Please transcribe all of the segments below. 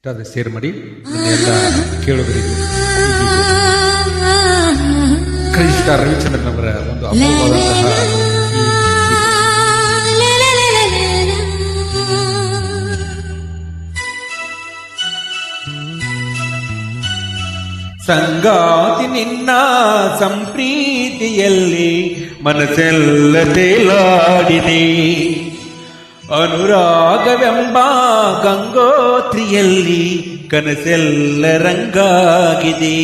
ಇಷ್ಟ ಆದರೆ ಶೇರ್ ಮಾಡಿ ನನ್ನ ಎಲ್ಲ ಕೇಳೋದರಿಗೆ ಕನಿಷ್ಠ ರವಿಚಂದ್ರನ್ ಅವರ ಒಂದು ಅಮೋಘವಾದಂತಹ ಈ ಸಂಗಾತಿ ನಿನ್ನ ಸಂಪ್ರೀತಿಯಲ್ಲಿ ಮನಸ್ಸೆಲ್ಲ ತೇಲಾಡಿದೆ. ಅನುರಾಗವೆಂಬ ಗಂಗೋತ್ರಿಯಲ್ಲಿ ಕನಸೆಲ್ಲ ರಂಗಾಗಿದೆ.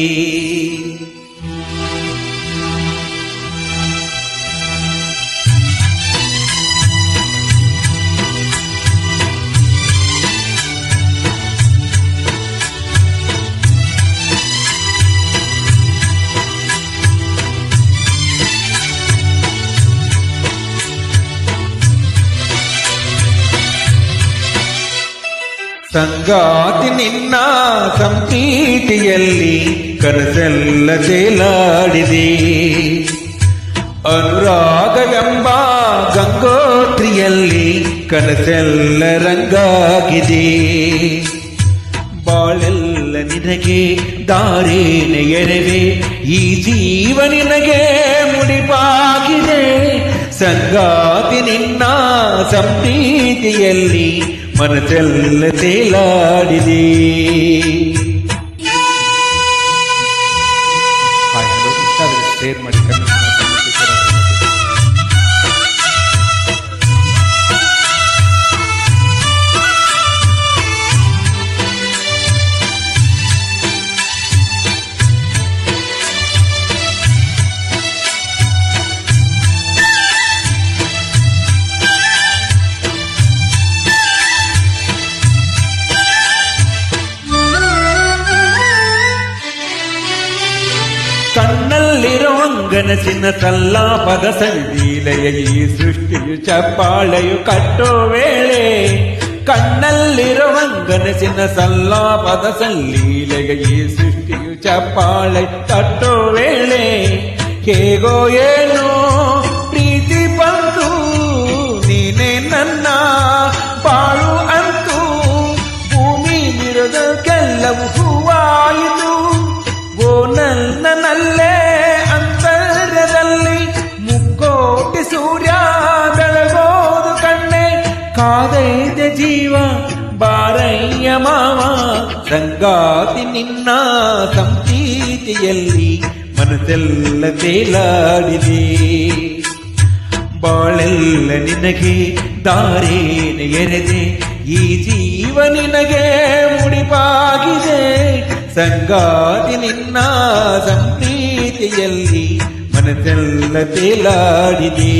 ಸಂಗಾತಿ ನಿನ್ನ ಸಂತೀತಿಯಲ್ಲಿ ಕನಸೆಲ್ಲ ತೇಲಾಡಿದೆ ಅನುರಾಗವೆಂಬ ಗಂಗೋತ್ರಿಯಲ್ಲಿ ಕನಸೆಲ್ಲ ರಂಗಾಗಿದೆ. ಬಾಳೆಲ್ಲ ನಿನಗೆ, ದಾರೇನ ಎರವೆ, ಈ ಜೀವ ನಿನಗೆ ಮುಡಿಪಾಗಿದೆ. ಸಂಗಾತಿ ನಿನ್ನ ಸಂಪ್ರೀತಿಯಲ್ಲಿ ಮನಸ್ಸೆಲ್ಲ ತೇಲಾಡಿದೆ. ಹಾಯ್ ಶೇರ್ ಮಾಡಿ. ಅಂಗನಸಿನ ಸಲ್ಲಾಪದ ಸಂದೀಲೆಯ ಈ ಸೃಷ್ಟಿಯು ಚಪ್ಪಾಳೆಯು ಕಟ್ಟೋ ವೇಳೆ ಕಣ್ಣಲ್ಲಿರೋ ಅಂಗನಸಿನ ಸಲ್ಲಾಪದ ಸಂಲೀಲೆಯ ಈ ಸೃಷ್ಟಿಯು ಚಪ್ಪಾಳೆ ಕಟ್ಟೋ ವೇಳೆ ಹೇಗೋ ಏನೋ ಪ್ರೀತಿ ಬಂತು ನೀನೇ ನನ್ನ ಬಾಳು ಅಂತೂ ಭೂಮಿ ಬಿರದ ಕೆಲವು ಹೂವಾಯಿತು. ಓ ನನ್ನಲ್ಲೇ ಮಾವ ಸಂಗಾತಿ ನಿನ್ನ ಸಂಪ್ರೀತಿಯಲ್ಲಿ ಮನಸ್ಸೆಲ್ಲ ತೇಲಾಡಿದೆ. ಬಾಳೆಲ್ಲ ನಿನಗೆ, ದಾರೇನ ಎರೆದೆ, ಈ ಜೀವ ನಿನಗೆ ಮುಡಿಪಾಗಿದೆ. ಸಂಗಾತಿ ನಿನ್ನ ಸಂಪ್ರೀತಿಯಲ್ಲಿ ಮನಸ್ಸೆಲ್ಲ ತೇಲಾಡಿದೆ.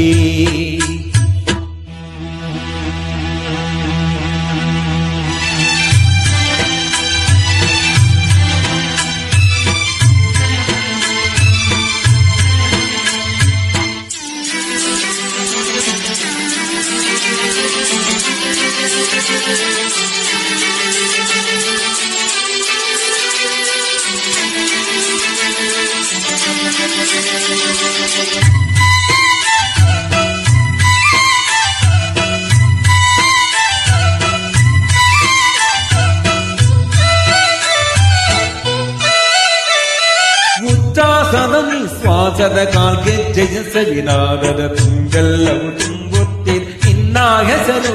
ನಿಶ್ವಾಸದ ಕಾಲ್ಗೆ ಜಯಸವಿನಾದದ ತುಂಬೆಲ್ಲವೂ ತುಂಬುತ್ತಿ ನಿನ್ನ ಹೆಸರು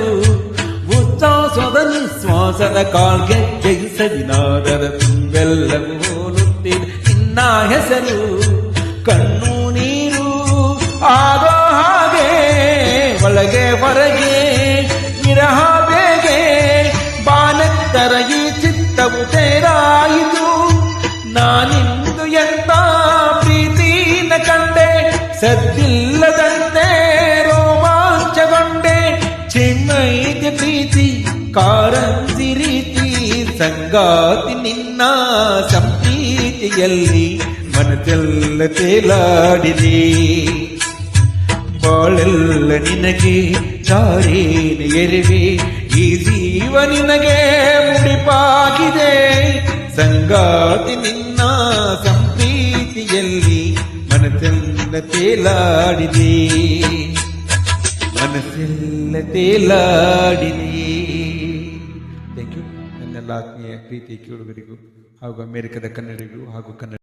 ಉಚ್ಚಾಸದ ನಿಶ್ವಾಸದ ಕಾಲ್ಗೆ ಜಯಿಸವಿನಾದದ ತುಂಬೆಲ್ಲವೂ ಹೋಲುತ್ತಿ ನಿನ್ನ ಹೆಸರು ಕಣ್ಣು ನೀರು ಆಗೋ ಹಾಗೆ ಒಳಗೆ ಹೊರಗೆ ವಿರಹ ಬೇಗೆ ಬಾಲತ್ತರ ಈ ಚಿತ್ತವು ಸದ್ದಿಲ್ಲದಂತೆ ರೋಮಾಂಚಗೊಂಡೆ ಚಿನ್ನೈದೆ ಪ್ರೀತಿ ಕಾರಂತಿ ರೀತಿ, ಸಂಗಾತಿ ನಿನ್ನ ಸಂಪ್ರೀತಿಯಲ್ಲಿ ಮನದೆಲ್ಲ ತೇಲಾಡಿದೆ. ಬಾಳೆಲ್ಲ ನಿನಗೆ ಚಾರೇನ ಎರಿವೆ? ಈ ಜೀವ ನಿನಗೆ ಮುಡಿಪಾಗಿದೆ. ಸಂಗಾತಿ ನಿನ್ನ ಮನಸ್ಸೆಲ್ಲ ತೇಲಾಡಿದೆ. ಮನಸ್ಸೆಲ್ಲ ತೇಲಾಡಿದೆ. ಥ್ಯಾಂಕ್ ಯು ನನ್ನೆಲ್ಲ ಆತ್ಮೀಯ ಪ್ರೀತಿ ಕೇಳುಗರಿಗೂ ಹಾಗೂ ಅಮೆರಿಕದ ಕನ್ನಡಿಗರು ಹಾಗೂ ಕನ್ನಡ